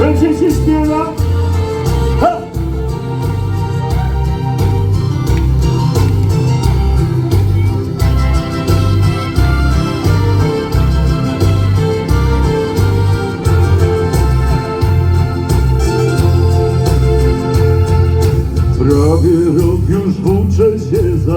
Będziecie śpiewać? Ha! Prawie rok już włóczę się za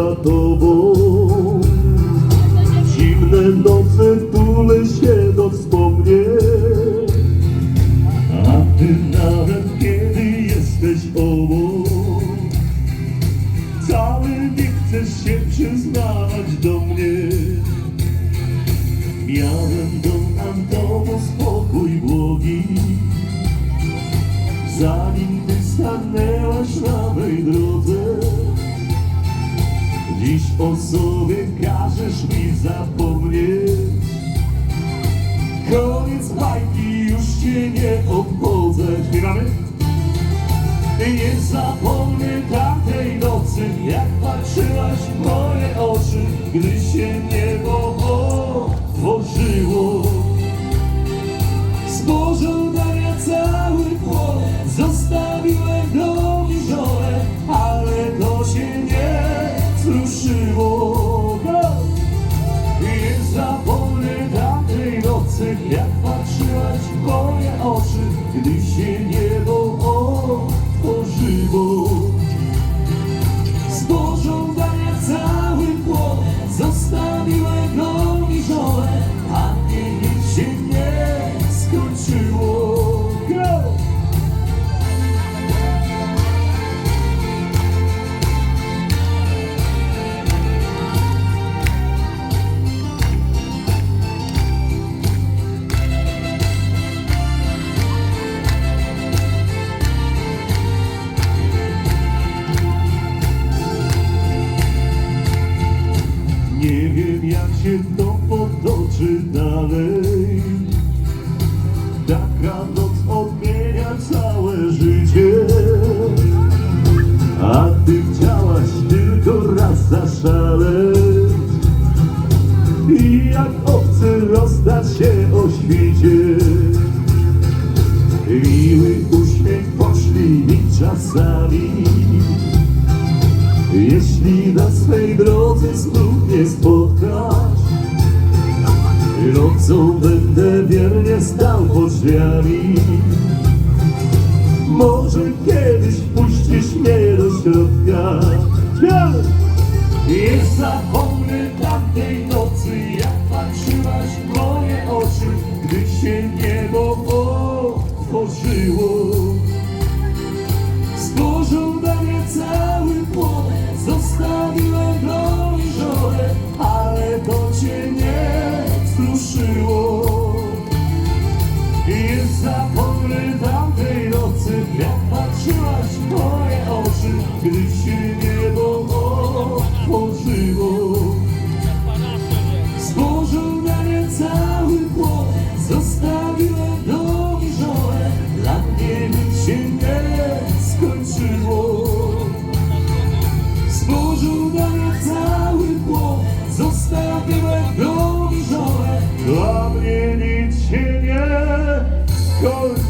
nawet kiedy jesteś obok Cały nie chcesz się przyznawać do mnie. Miałem dom, a domu spokój błogi. Zanim ty stanęłaś na mej drodze. Dziś o sobie każesz mi zapomnieć. Koniec bajki, zapomnę tamtej nocy Jak patrzyłaś w moje oczy Gdy się niebo otworzyło Spożądania cały płon Zostawiłem dom żonę Ale to się nie wzruszyło! Nie zapomnę tamtej nocy Jak patrzyłaś w moje oczy Gdy się skończyło! Nie wiem jak się to potoczy dalej zaszaleć. I jak obcy rozdać się o świecie. Miły uśmiech poszli mi czasami. Jeśli na swej drodze znów nie spotkasz Nocą będę wiernie stał pod drzwiami. Może Gdy się niebo otworzyło Spożądanie cały płon Zostawiłem i żonę Ale to cię nie wzruszyło. Nie zapomnę tamtej nocy Jak patrzyłaś w moje oczy Gdy się niebo otworzyło Go.